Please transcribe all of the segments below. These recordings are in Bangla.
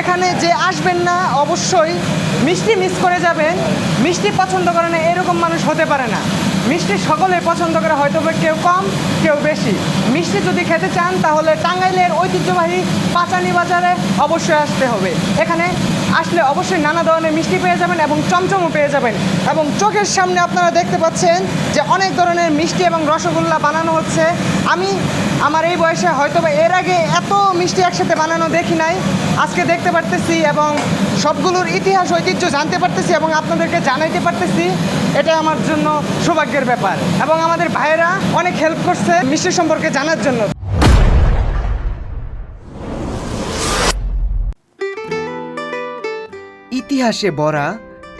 এখানে যে আসবেন না, অবশ্যই মিষ্টি মিস করে যাবেন। মিষ্টি পছন্দ করে না, এরকম মানুষ হতে পারে না। মিষ্টি সকলে পছন্দ করে, হয়তো কেউ কম, কেউ বেশি। মিষ্টি যদি খেতে চান, তাহলে টাঙ্গাইলের ঐতিহ্যবাহী পাচানি বাজারে অবশ্যই আসতে হবে। এখানে আসলে অবশ্যই নানা ধরনের মিষ্টি পেয়ে যাবেন এবং চমচমও পেয়ে যাবেন। এবং চোখের সামনে আপনারা দেখতে পাচ্ছেন যে অনেক ধরনের মিষ্টি এবং রসগোল্লা বানানো হচ্ছে। আমি আমার এই বয়সে হয়তো এর আগে এত মিষ্টি একসাথে বানানো দেখি নাই। আজকে দেখতে পারতেছি এবং সবগুলোর ইতিহাস, ঐতিহ্য জানতে পারতেছি এবং আপনাদেরকে জানাইতে পারতেছি। এটা আমার জন্য সৌভাগ্যের ব্যাপার। এবং আমাদের ভাইয়েরা অনেক হেল্প করছে মিষ্টি সম্পর্কে জানার জন্য। ইতিহাসে ভরা,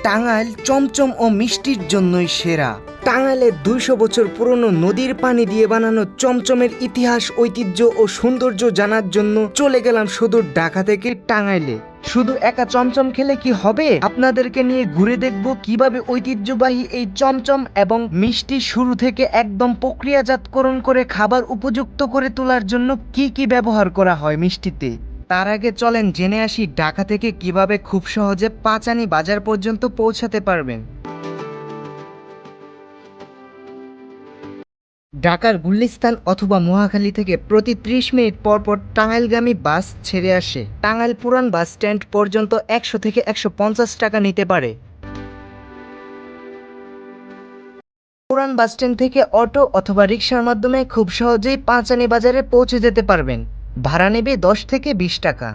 টাঙ্গাইল চমচম ও মিষ্টির জন্যই সেরা। টাঙ্গাইলের দুইশো বছর পুরনো নদীর পানি দিয়ে বানানো চমচমের ইতিহাস, ঐতিহ্য ও সৌন্দর্য জানার জন্য চলে গেলাম সুদূর ঢাকা থেকে টাঙ্গাইলে। শুধু একা চমচম খেলে কি হবে? আপনাদেরকে নিয়ে ঘুরে দেখব কীভাবে ঐতিহ্যবাহী এই চমচম এবং মিষ্টি শুরু থেকে একদম প্রক্রিয়াজাতকরণ করে খাবার উপযুক্ত করে তোলার জন্য কি কি ব্যবহার করা হয় মিষ্টিতে। তার আগে চলেন জেনে আসি ঢাকা থেকে কীভাবে খুব সহজে পাঁচানি বাজার পর্যন্ত পৌঁছাতে পারবেন। ঢাকার গুলিস্তান অথবা মহাখালী থেকে প্রতি ত্রিশ মিনিট পর পর টাঙ্গাইলগামী বাস ছেড়ে আসে। টাঙ্গাইল পুরান বাস স্ট্যান্ড পর্যন্ত একশো থেকে একশো পঞ্চাশ টাকা নিতে পারে। পুরান বাস স্ট্যান্ড থেকে অটো অথবা রিক্সার মাধ্যমে খুব সহজেই পাঁচানি বাজারে পৌঁছে যেতে পারবেন। ভাড়া নেবে দশ থেকে বিশ টাকা।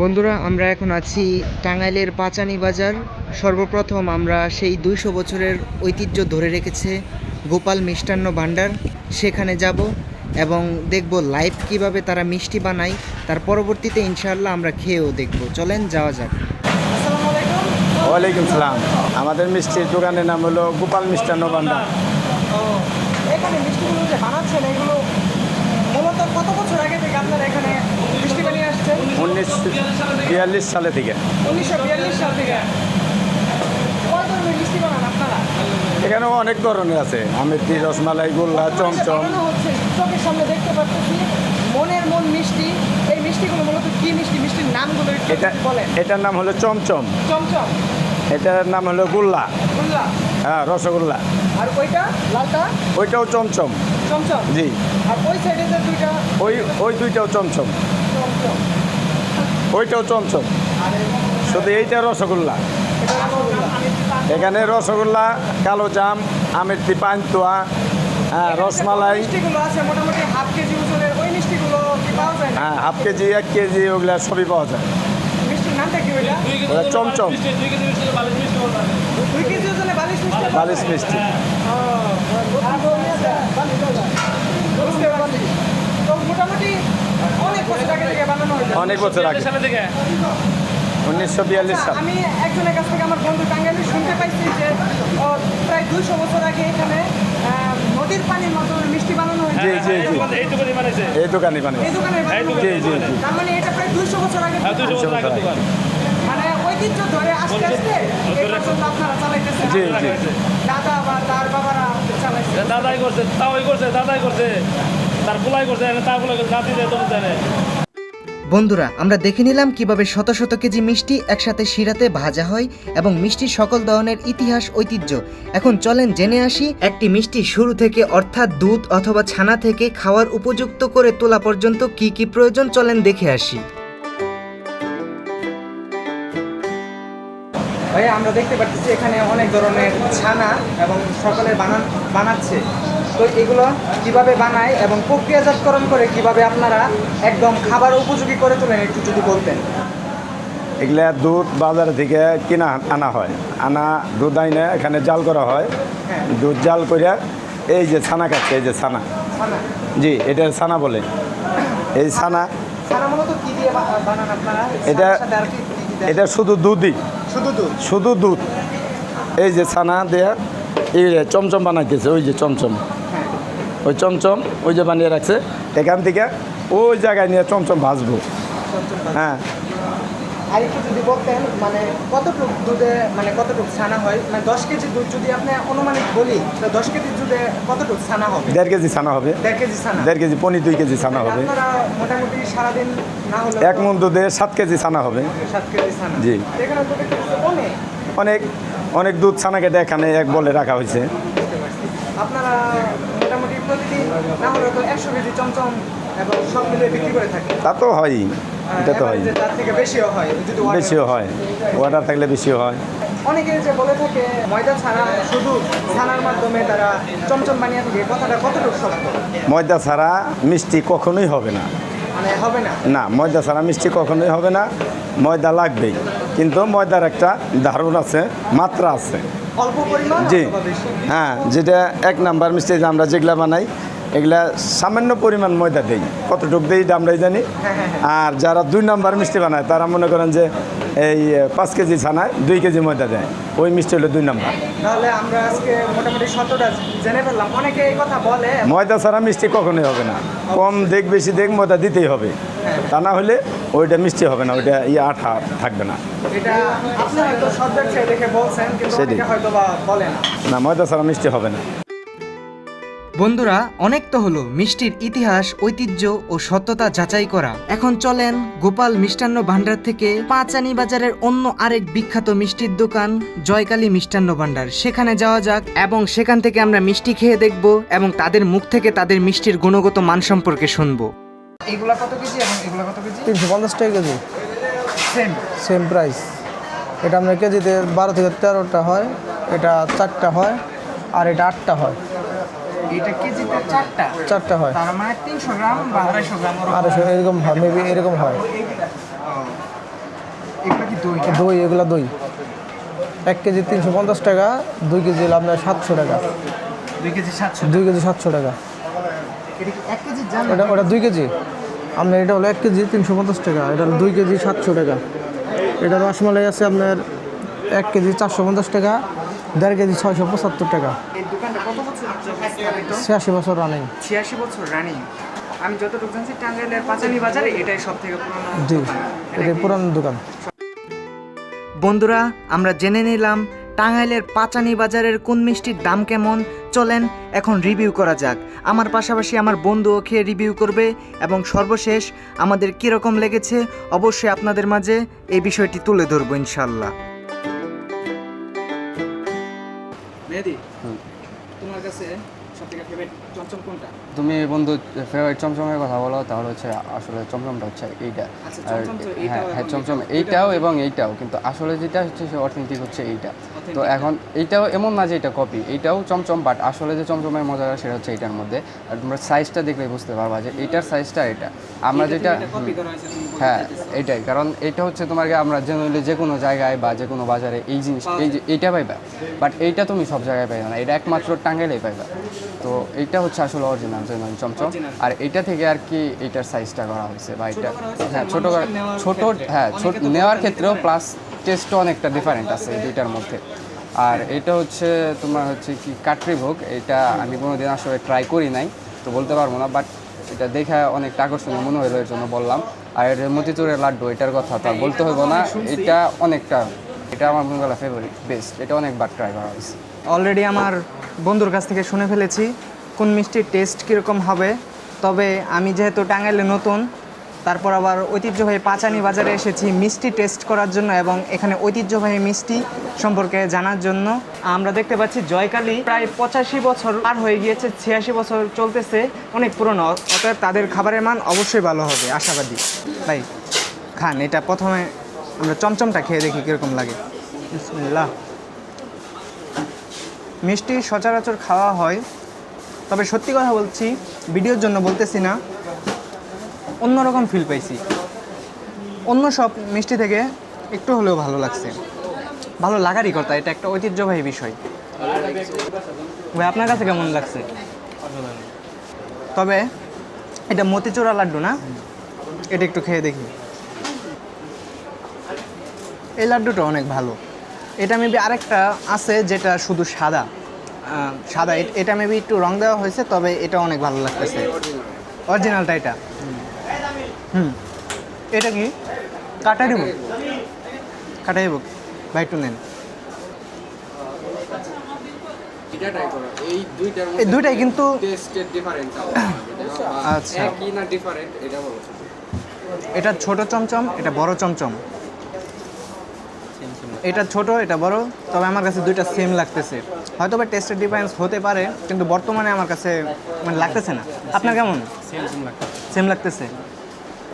বন্ধুরা, আমরা এখন আছি টাঙ্গাইলের পাঁচানি বাজার। সর্বপ্রথম আমরা সেই দুইশো বছরের ঐতিহ্য ধরে রেখেছে গোপাল মিষ্টান্ন ভাণ্ডার। সেখানে যাব এবং দেখব লাইভ কীভাবে তারা মিষ্টি বানায়। তার পরবর্তীতে ইনশাআল্লাহ আমরা খেয়েও দেখব। চলেন যাওয়া যাক। ওয়ালাইকুম সালাম। আমাদের মিষ্টির দোকানের নাম হলো গোপাল মিষ্টান্ন ভান্ডার। এখানে মিষ্টিগুলো যে বানাচ্ছেন এগুলো মূলত কত বছর আগে থেকে আপনারা এখানে মিষ্টি বানিয়ে আসছেন? উনিশশো বিয়াল্লিশ সালে থেকে। উনিশশো বিয়াল্লিশ সাল থেকে। কয় ধরনের মিষ্টি বানান আপনারা? এখানেও অনেক ধরনের আছে। আমেথি রসমালাই গোল্লা চমচম। হচ্ছে চোখের সামনে দেখতে পাচ্ছি মনের মন মিষ্টি। মিষ্টিগুলো মূলত কি মিষ্টি মিষ্টির নামগুলো এটা বলেন। এটার নাম হলো চমচম। চমচম। এটার নাম হলো গোল্লা। গোল্লা। হ্যাঁ রসগোল্লা। আর ওইটা লালটা? ওইটাও চমচম। চমচম? জি। আর ওই সাইডে যে দুইটা? ওই ওই দুইটাও চমচম। চমচম। ওইটাও চমচম। শুধু এইটা রসগোল্লা। এখানে রসগোল্লা কালো জাম আমেথি পান্তুয়া হ্যাঁ রসমালাই। মিষ্টিগুলো আছে মোটামুটি হাফ কেজি ওজনের ওই মিষ্টিগুলো হ্যাঁ হাফ কেজি এক কেজি ওগুলা সবই পাওয়া যায়। মিষ্টির নামটা কি ওটা চমচম। বালিশ মিষ্টি অনেক বছর আগে থেকে বানানো অনেক বছর আগে। উনিশশো বিয়াল্লিশ সাল। আমি একজনের কাছ থেকে আমার বন্ধু টাঙ্গাইলে শুনতে পাইছি যে প্রায় দুইশো বছর আগে এখানে নদীর পানির মতো মিষ্টি বানানো হয়েছে। জি জি জি। এইটুকুনি বানিয়েছে এই দোকানে মানে এই দোকানে বানানো জি জি জি। তার মানে এটা প্রায় দুইশো বছর আগে হ্যাঁ দুশো বছর আগে দোকান। মানে ঐতিহ্য ধরে আস্তে আস্তে এই পর্যন্ত আপনারা চালাইতেছেন। জি জি। দাদা বা তার বাবারা চালাইছে দাদাই করছে তাওই করছে দাদাই করছে। তার পোলাই করছে তার পোলাই করছে নাতি দেয় তোমার দেয় বন্ধুরা, আমরা দেখে নিলাম কীভাবে শত শত কেজি মিষ্টি একসাথে শিরাতে ভাজা হয় এবং মিষ্টির সকল ধরনের ইতিহাস, ঐতিহ্য। এখন চলেন জেনে আসি, একটি মিষ্টি শুরু থেকে অর্থাৎ দুধ অথবা ছানা থেকে খাওয়ার উপযুক্ত করে তোলা পর্যন্ত কি কি প্রয়োজন চলেন দেখে আসি। ভাই আমরা দেখতে পাচ্ছি এখানে অনেক ধরনের ছানা এবং সকলে বানান বানাচ্ছে। তো এগুলো কীভাবে বানায় এবং প্রক্রিয়াজাতকরণ করে কীভাবে আপনারা একদম খাবার উপযোগী করে তোলেন একটু যদি বলতেন। এগুলা দুধ বাজার থেকে কিনা আনা হয়। আনা দুধ আইনে এখানে জাল করা হয়। হ্যাঁ। দুধ জাল করিয়া এই যে ছানা খাচ্ছে এই যে ছানা। জি এটা ছানা বলে। এই ছানা। এটা-? এটা শুধু দুধই। শুধু দুধ? শুধু দুধ। এই যে ছানা দেয়া এই যে চমচম বানাইতেছে ওই যে চমচম। ওই চমচম ওই যে বানিয়ে রাখছে। এখান থেকে ওই জায়গায় নিয়ে চমচম ভাজবো। হ্যাঁ। আর একটু যদি বলতেন মানে কতটুকু দুধে মানে কতটুকু ছানা হয়? মানে দশ কেজি দুধ যদি আপনি অনুমানিক বলি তো দশ কেজি দুধে কতটুকু ছানা হবে? দেড় কেজি ছানা হবে। দেড় কেজি ছানা? দেড় কেজি পনির দুই কেজি ছানা হবে। মোটামুটি সারাদিন না হলে এক মন দুধে সাত কেজি ছানা হবে। সাত কেজি ছানা। জি। এখানে অনেক। অনেক দুধ ছানাকে কেটে এখানে এক বলে রাখা হয়েছে। আপনারা না হলে তো একশো কেজি চমচম এবং সব মিলে বিক্রি করে থাকেন তা তো হয়ই এটা তো হয়। তার থেকে বেশিও হয় যদি বেশিও হয় অর্ডার থাকলে বেশিও হয়। অনেকে যে বলে থাকে ময়দা ছাড়া শুধু ছানার মাধ্যমে তারা চমচম বানিয়ে থাকে কথাটা কতটুকু সত্য? ময়দা ছাড়া মিষ্টি কখনোই হবে না। মানে না? ময়দা ছাড়া মিষ্টি কখনোই হবে না ময়দা লাগবেই। কিন্তু ময়দার একটা ধারণ আছে মাত্রা আছে। জি। হ্যাঁ যেটা এক নাম্বার মিষ্টি আমরা যেগুলা বানাই এগুলা সামান্য পরিমাণ ময়দা দেই কতটুক দেই এটা আমরাই জানি। আর যারা দুই নাম্বার মিষ্টি বানায় তারা মনে করেন যে এই পাঁচ কেজি ছানায় দুই কেজি ময়দা দেয়। ওই মিষ্টি হলো দুই নাম্বার। তাহলে আমরা আজকে মোটামুটি সত্যটা জেনে ফেললাম। অনেকে এই কথা বলে। ময়দা ছাড়া মিষ্টি কখনোই হবে না। কম দেখ বেশি দেখ ময়দা দিতেই হবে। তা না হলে ওইটা মিষ্টি হবে না ওইটা ইয়ে আঠা থাকবে না। না ময়দা ছাড়া মিষ্টি হবে না। বন্ধুরা অনেক তো হলো। মিষ্টির ইতিহাস ঐতিহ্য ও সত্যতা যাচাই করা। এখন চলেন গোপাল মিষ্টান্ন ভান্ডার থেকে পাঁচানি বাজারের অন্য আরেক বিখ্যাত মিষ্টির দোকান জয়কালী মিষ্টান্ন ভান্ডার সেখানে যাওয়া যাক এবং সেখান থেকে আমরা মিষ্টি খেয়ে দেখব এবং তাদের মুখ থেকে তাদের মিষ্টির গুণগত মান সম্পর্কে শুনব। এগুলা কত কেজি এবং এগুলা কত কেজি? তিনশো পঞ্চাশ টাকা কেজি। সেম সেম প্রাইস এটা আপনার কেজিতে বারো থেকে তেরোটা হয় এটা চারটা হয় আর এটা আটটা হয়। এটা কেজিতে চারটা। চারটা হয়। তার মানে তিনশো গ্রাম বা আড়াইশো গ্রাম আড়াইশো এরকম হয় মেবি এরকম হয়। এগুলো কি দই দই এগুলো দই। এক কেজি তিনশো পঞ্চাশ টাকা দুই কেজি আপনার সাতশো টাকা। দুই কেজি সাতশো দুই কেজি সাতশো টাকা। এটা ওটা দুই কেজি। আপনার এটা হলো এক কেজি তিনশো পঞ্চাশ টাকা এটা হলো দুই কেজি সাতশো টাকা। এটা রসমালাই আছে আপনার এক কেজি চারশো পঞ্চাশ টাকা দেড় কেজি ছয়শো পঁচাত্তর টাকা। ছিয়াশি বছর রানিং ছিয়াশি বছর রানিং আমি যতটুকু জানছি টাঙ্গাইলের পাঁচালি বাজারে এটাই সব থেকে পুরোনো জি দোকান। এটা এটা পুরানো দোকান। বন্ধুরা আমরা জেনে নিলাম টাঙ্গাইলের পাচানি বাজারের কোন মিষ্টির দাম কেমন। চলেন এখন রিভিউ করা যাক। আমার পাশাপাশি আমার বন্ধুও খেয়ে রিভিউ করবে এবং সর্বশেষ আমাদের কীরকম লেগেছে অবশ্যই আপনাদের মাঝে এই বিষয়টি তুলে ধরবো ইনশাল্লাহ মেহেদি তোমার কাছে সব থেকে ফেভারিট চমচম কোনটা? তুমি বন্ধু ফেভারিট চমচমের কথা বলো তাহলে হচ্ছে আসলে চমচমটা হচ্ছে এইটা। আচ্ছা, আর হ্যাঁ হ্যাঁ চমচম এইটাও। এবং এইটাও কিন্তু আসলে যেটা হচ্ছে সে অথেন্টিক হচ্ছে এইটা। তো এখন এইটাও এমন না যে এটা কপি এইটাও চমচম বাট আসলে যে চমচমের মজা সেটা হচ্ছে এইটার মধ্যে। আর তোমরা সাইজটা দেখলে বুঝতে পারবা যে এইটার সাইজটা এটা। আমরা যেটা হ্যাঁ। এইটাই কারণ এটা হচ্ছে তোমার আমরা জেনারেলি যে কোনো জায়গায় বা যে কোনো বাজারে এই জিনিস এই যে এইটা পাইবা বাট এইটা তুমি সব জায়গায় পাইবা না এটা একমাত্র টাঙ্গাইলেই পাইবা। তো এইটা হচ্ছে আসলে অরিজিনাল জেনুইন চমচম। আর এটা থেকে আর কি এইটার সাইজটা করা হয়েছে বা এটা হ্যাঁ ছোট করা ছোট হ্যাঁ ছোট নেওয়ার ক্ষেত্রেও প্লাস টেস্টও অনেকটা ডিফারেন্ট আছে এই দুইটার মধ্যে। আর এটা হচ্ছে তোমার হচ্ছে কি কাটরি ভোগ এটা আমি কোনোদিন আসলে ট্রাই করি নাই তো বলতে পারব না বাট এটা দেখে অনেকটা আকর্ষণীয় মনে হলো এর জন্য বললাম। আর এর মতিচুরের লাড্ডু এটার কথা তো আর বলতে হইব না এটা অনেকটা এটা আমার মনে ফেভারিট বেস্ট এটা অনেকবার ট্রাই করা হয়েছে। অলরেডি আমার বন্ধুর কাছ থেকে শুনে ফেলেছি। কোন মিষ্টির টেস্ট কীরকম হবে? তবে আমি যেহেতু টাঙ্গাইলে নতুন, তারপর আবার ঐতিহ্যবাহী পাঁচানি বাজারে এসেছি মিষ্টি টেস্ট করার জন্য এবং এখানে ঐতিহ্যবাহী মিষ্টি সম্পর্কে জানার জন্য। আমরা দেখতে পাচ্ছি জয়কালী প্রায় পঁচাশি বছর পার হয়ে গিয়েছে, ছিয়াশি বছর চলতেছে, অনেক পুরনো। অতএব তাদের খাবারের মান অবশ্যই ভালো হবে, আশাবাদী। ভাই, খান, এটা প্রথমে আমরা চমচমটা খেয়ে দেখি কীরকম লাগে। মিষ্টি সচরাচর খাওয়া হয় তবে সত্যি কথা বলছি, ভিডিওর জন্য বলতেছি না, অন্যরকম ফিল পাইছি। অন্য সব মিষ্টি থেকে একটু হলেও ভালো লাগছে। ভালো লাগারই কথা, এটা একটা ঐতিহ্যবাহী বিষয়। ভাই, আপনার কাছে কেমন লাগছে? তবে এটা মতিচূড়া লাড্ডু না? এটা একটু খেয়ে দেখি। এই লাড্ডুটা অনেক ভালো। এটা মেবি আরেকটা আছে যেটা শুধু সাদা। সাদা। এটা মেবি একটু রং দেওয়া হয়েছে, তবে এটা অনেক ভালো লাগতেছে। অরিজিনালটা এটা। হুম। এটা কি? কাটারি কাটাই হোক ভাই, একটু নেন। এই দুইটাই কিন্তু আচ্ছা। এটা ছোট চমচম, এটা বড় চমচম। এটা ছোট, এটা বড়, তবে আমার কাছে দুইটা সেম লাগতেছে। হয়তো বা টেস্টের ডিফারেন্স হতে পারে কিন্তু বর্তমানে আমার কাছে মানে লাগতেছে না। আপনার কেমন? সেম লাগতেছে।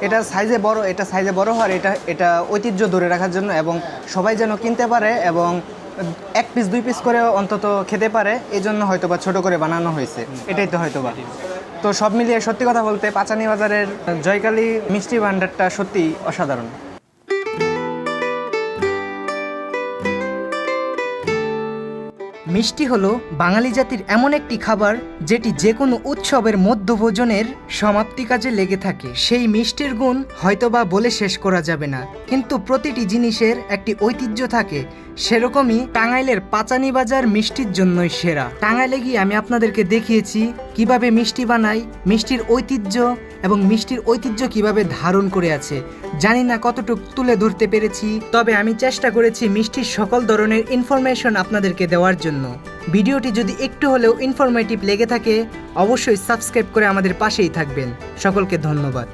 এটা সাইজে বড় এটা সাইজে বড় হওয়ার এটা এটা ঐতিহ্য ধরে রাখার জন্য এবং সবাই যেন কিনতে পারে এবং এক পিস দুই পিস করে অন্তত খেতে পারে এই জন্য হয়তো বা ছোটো করে বানানো হয়েছে। এটাই তো হয়তো বা। তো সব মিলিয়ে সত্যি কথা বলতে পাচানি বাজারের জয়কালী মিষ্টি ভাণ্ডারটা সত্যি অসাধারণ। মিষ্টি হলো বাঙালি জাতির এমন একটি খাবার যেটি যে কোনো উৎসবের মধ্যভোজনের সমাপ্তি কাজে লেগে থাকে। সেই মিষ্টির গুণ হয়তোবা বলে শেষ করা যাবে না, কিন্তু প্রতিটি জিনিসের একটি ঐতিহ্য থাকে সেরকমই টাঙ্গাইলের পাচানি বাজার মিষ্টির জন্যই সেরা। টাঙ্গাইলে গিয়ে আমি আপনাদেরকে দেখিয়েছি কীভাবে মিষ্টি বানাই মিষ্টির ঐতিহ্য এবং মিষ্টির ঐতিহ্য কীভাবে ধারণ করে আছে। জানি না কতটুকু তুলে ধরতে পেরেছি, তবে আমি চেষ্টা করেছি মিষ্টির সকল ধরনের ইনফরমেশন আপনাদেরকে দেওয়ার জন্য। ভিডিওটি যদি একটু হলেও ইনফরমেটিভ লেগে থাকে, অবশ্যই সাবস্ক্রাইব করে আমাদের পাশেই থাকবেন। সকলকে ধন্যবাদ।